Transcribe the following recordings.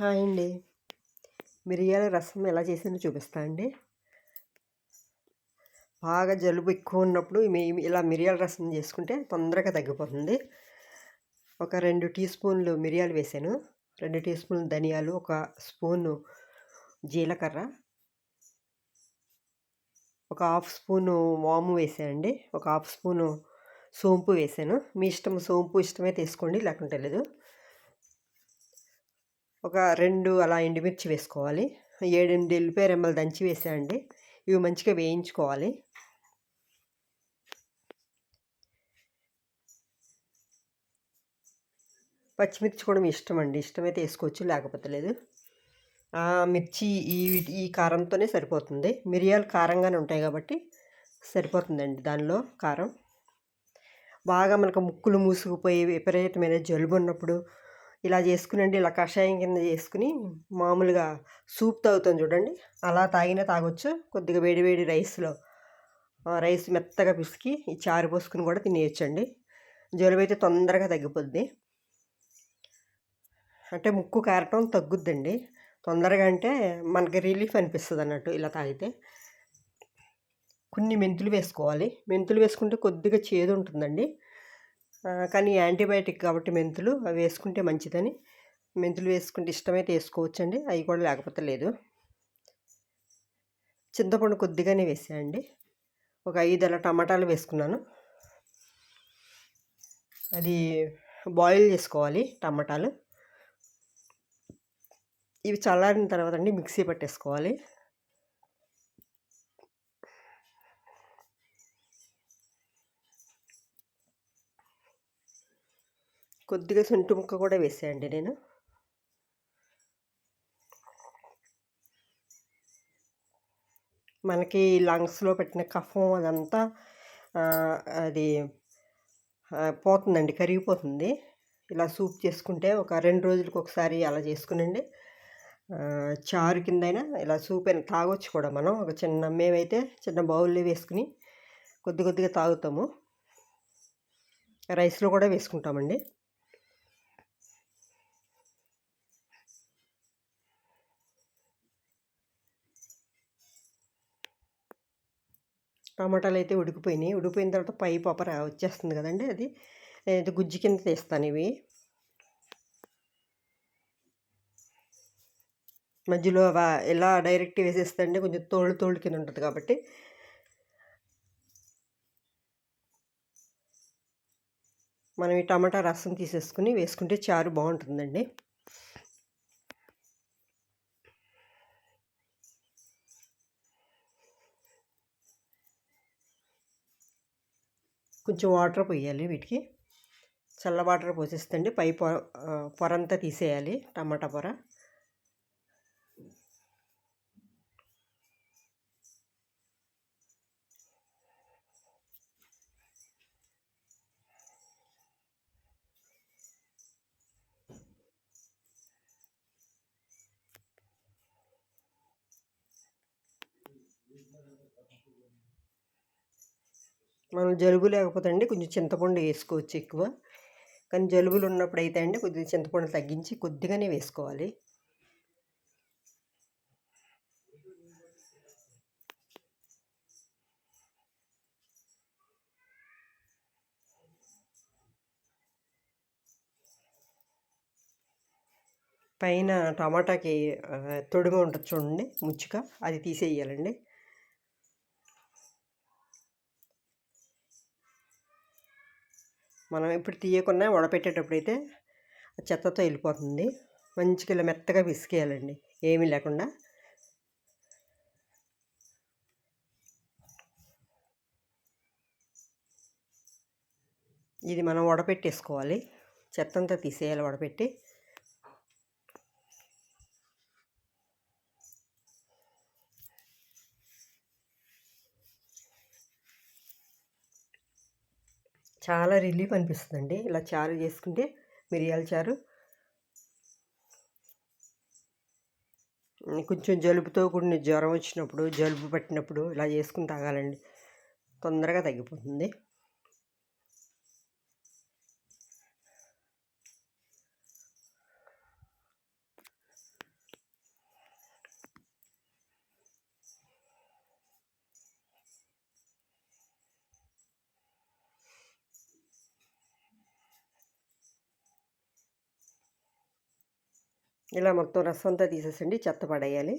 Hi అండి. మిరియాల రసం ఎలా చేసానో చూపిస్తా అండి. బాగా జలుబు ఎక్కువ ఉన్నప్పుడు ఇలా మిరియాల రసం చేసుకుంటే తొందరగా తగ్గిపోతుంది. ఒక రెండు టీ స్పూన్లు మిరియాలు వేసాను. రెండు టీ స్పూన్లు ధనియాలు ఒక స్పూను జీలకర్ర ఒక హాఫ్ స్పూను వాము వేసానండి ఒక హాఫ్ స్పూను సోంపు వేసాను. మీ ఇష్టం సోంపు ఇష్టమే తీసుకోండి లేకుంటే లేదు. ఒక రెండు అలా ఎండుమిర్చి వేసుకోవాలి. ఏడెనిమిది ఎల్లిపాయ రెమ్మలు దంచి వేసేయండి ఇవి మంచిగా వేయించుకోవాలి. పచ్చిమిర్చి కూడా మీ ఇష్టం అండి. ఇష్టమైతే వేసుకోవచ్చు లేకపోతే లేదు. మిర్చి ఈ ఈ కారంతోనే సరిపోతుంది. మిరియాలు కారంగానే ఉంటాయి కాబట్టి సరిపోతుందండి దానిలో కారం. బాగా మనకు ముక్కులు మూసుకుపోయి విపరీతమైన జలుబు ఉన్నప్పుడు ఇలా చేసుకునండి ఇలా కషాయం కింద చేసుకుని మామూలుగా సూప్ తాగుతాం చూడండి. అలా తాగినా తాగొచ్చు. కొద్దిగా వేడి వేడి రైస్లో రైస్ మెత్తగా పిసికి ఈ చారు పోసుకుని కూడా తినేయచ్చండి. జలుబు అయితే తొందరగా తగ్గిపోద్ది. అంటే ముక్కు కారటం తగ్గుద్దండి. తొందరగా అంటే మనకి రిలీఫ్ అనిపిస్తుంది అన్నట్టు ఇలా తాగితే. కొన్ని మెంతులు వేసుకోవాలి. మెంతులు వేసుకుంటే కొద్దిగా చేదు ఉంటుందండి. కానీ యాంటీబయాటిక్ కాబట్టి మెంతులు అవి వేసుకుంటే మంచిదని. మెంతులు వేసుకుంటే ఇష్టమైతే వేసుకోవచ్చండి. అవి కూడా లేకపోతే లేదు. చింతపండు కొద్దిగానే వేసాయండి. ఒక ఐదు అలా టమాటాలు వేసుకున్నాను. అది బాయిల్ చేసుకోవాలి టమాటాలు. ఇవి చల్లారిన తర్వాత అండి మిక్సీ పట్టేసుకోవాలి. కొద్దిగా సొంటి ముక్క కూడా వేసాయండి నేను. మనకి లంగ్స్లో పెట్టిన కఫం అదంతా అది పోతుందండి కరిగిపోతుంది. ఇలా సూప్ చేసుకుంటే ఒక రెండు రోజులకు ఒకసారి అలా చేసుకునండి. చారు కిందైనా ఇలా సూప్ అయినా తాగొచ్చు కూడా మనం. ఒక చిన్న మేమైతే చిన్న బౌల్లో వేసుకుని కొద్ది కొద్దిగా తాగుతాము. రైస్లో కూడా వేసుకుంటామండి. టమాటాలు అయితే ఉడికిపోయినాయి. ఉడికిపోయిన తర్వాత పై పపర వచ్చేస్తుంది కదండి అది. నేనైతే గుజ్జు కింద తీస్తాను ఇవి. మధ్యలో ఎలా డైరెక్ట్ వేసేస్తే కొంచెం తోళ్ళు తోళ్ళు కింద ఉంటుంది కాబట్టి. మనం ఈ టమాటా రసం తీసేసుకుని వేసుకుంటే చారు బాగుంటుందండి. కొంచెం వాటర్ పోయాలి వీటికి. చల్ల వాటర్ పోసేస్తండి పై పొర పొరంతా తీసేయాలి టమాటా పొర. మనం జలుబు లేకపోతే అండి కొంచెం చింతపండు వేసుకోవచ్చు ఎక్కువ. కానీ జలుబులు ఉన్నప్పుడు అయితే అండి కొద్దిగా చింతపండు తగ్గించి కొద్దిగానే వేసుకోవాలి. పైన టమాటాకి తొడిమ ఉంటుంది చూడండి ముచ్చుక. అది తీసేయాలండి. మనం ఇప్పుడు తీయకుండా వడపెట్టేటప్పుడు అయితే చెత్తతో వెళ్ళిపోతుంది. మంచిగా ఇలా మెత్తగా పిసికేయాలండి ఏమీ లేకుండా. ఇది మనం వడపెట్టేసుకోవాలి. చెత్తంతా తీసేయాలి వడపెట్టి. చాలా రిలీఫ్ అనిపిస్తుందండి. ఇలా చారు చేసుకుంటే మిరియాల చారు. కొంచెం జలుబుతో కూడిన జ్వరం వచ్చినప్పుడు జలుబు పట్టినప్పుడు ఇలా చేసుకుని తాగాలండి. తొందరగా తగ్గిపోతుంది. ఇలా మొత్తం రసం అంతా తీసేసండి చెత్త పడేయాలి.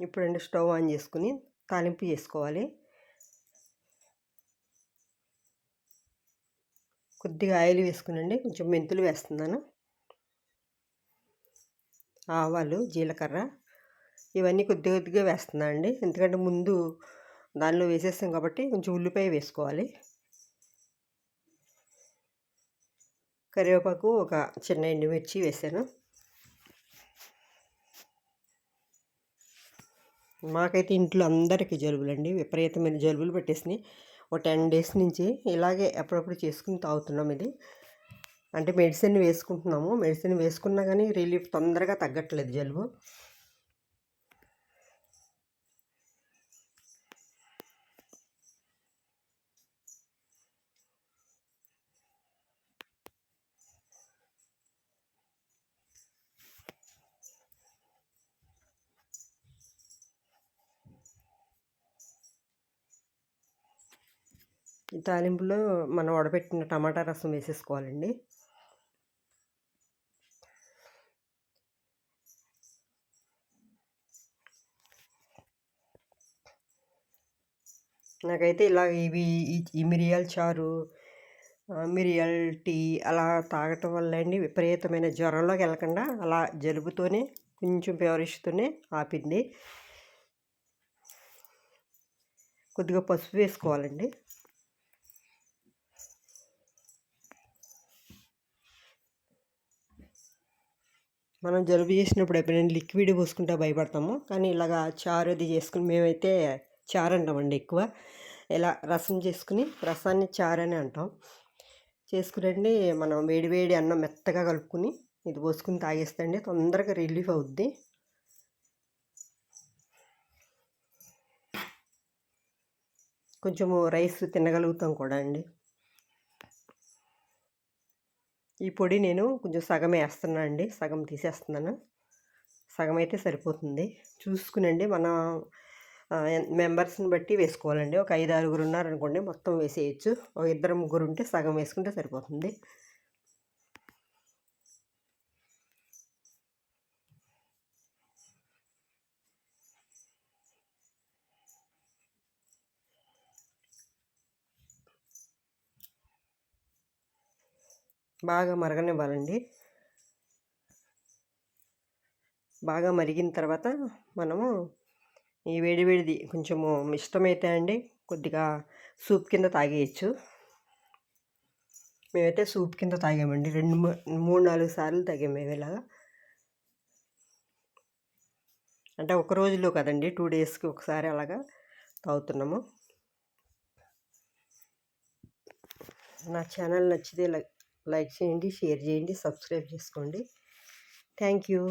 ఇప్పుడండి స్టవ్ ఆన్ చేసుకుని తాలింపు చేసుకోవాలి. కొద్దిగా ఆయిల్ వేసుకునండి. కొంచెం మెంతులు వేస్తున్నాను. ఆవాలు జీలకర్ర ఇవన్నీ కొద్ది కొద్దిగా వేస్తున్నాను అండి. ఎందుకంటే ముందు దానిలో వేసేస్తాం కాబట్టి కొంచెం ఉల్లిపాయ వేసుకోవాలి. కరివేపాకు ఒక చిన్న ఎండుమిర్చి వేసాను. మాకైతే ఇంట్లో అందరికీ జలుబులండి. విపరీతమైన జలుబులు పెట్టేసినాయి. ఒక టెన్ డేస్ నుంచి ఇలాగే అప్పుడప్పుడు చేసుకుని తాగుతున్నాం ఇది. అంటే మెడిసిన్ వేసుకుంటున్నాము. మెడిసిన్ వేసుకున్నా కానీ రిలీఫ్ తొందరగా తగ్గట్లేదు జలుబు. తాలింపులో మనం వడపెట్టిన టమాటా రసం వేసేసుకోవాలండి. నాకైతే ఇలా ఇవి ఈ మిరియాల చారు మిరియాల టీ అలా తాగటం వల్ల అండి విపరీతమైన జ్వరంలోకి వెళ్ళకుండా అలా జలుబుతోనే కొంచెం ఫేవరిష్తోనే ఆపింది. కొద్దిగా పసుపు వేసుకోవాలండి. మనం జలుబు చేసినప్పుడు ఎప్పుడైనా లిక్విడ్ పోసుకుంటే భయపడతాము. కానీ ఇలాగా చారు అది చేసుకుని మేమైతే చారు అంటామండి ఎక్కువ. ఇలా రసం చేసుకుని రసాన్ని చారు అని అంటాం. చేసుకునండి మనం వేడి వేడి అన్నం మెత్తగా కలుపుకుని ఇది పోసుకుని తాగేస్తండి తొందరగా రిలీఫ్ అవుద్ది. కొంచెము రైస్ తినగలుగుతాం కూడా అండి. ఈ పొడి నేను కొంచెం సగం వేస్తున్నాను అండి. సగం తీసేస్తున్నాను. సగం అయితే సరిపోతుంది. చూసుకునండి మన మెంబర్స్ని బట్టి వేసుకోవాలండి. ఒక ఐదు ఆరుగురు ఉన్నారనుకోండి మొత్తం వేసేయచ్చు. ఒక ఇద్దరు ముగ్గురు ఉంటే సగం వేసుకుంటే సరిపోతుంది. బాగా మరగనివ్వాలండి. బాగా మరిగిన తర్వాత మనము ఈ వేడివేడిది కొంచెము ఇష్టమైతే అండి కొద్దిగా సూప్ కింద తాగేయచ్చు. మేమైతే సూప్ కింద తాగామండి. రెండు మూడు నాలుగు సార్లు తాగాము మేము ఇలాగా అంటే ఒక రోజులో కదండి టూ డేస్కి ఒకసారి అలాగా తాగుతున్నాము. నా ఛానల్ నచ్చితే లైక్ చేయండి షేర్ చేయండి సబ్స్క్రైబ్ చేసుకోండి. Thank you.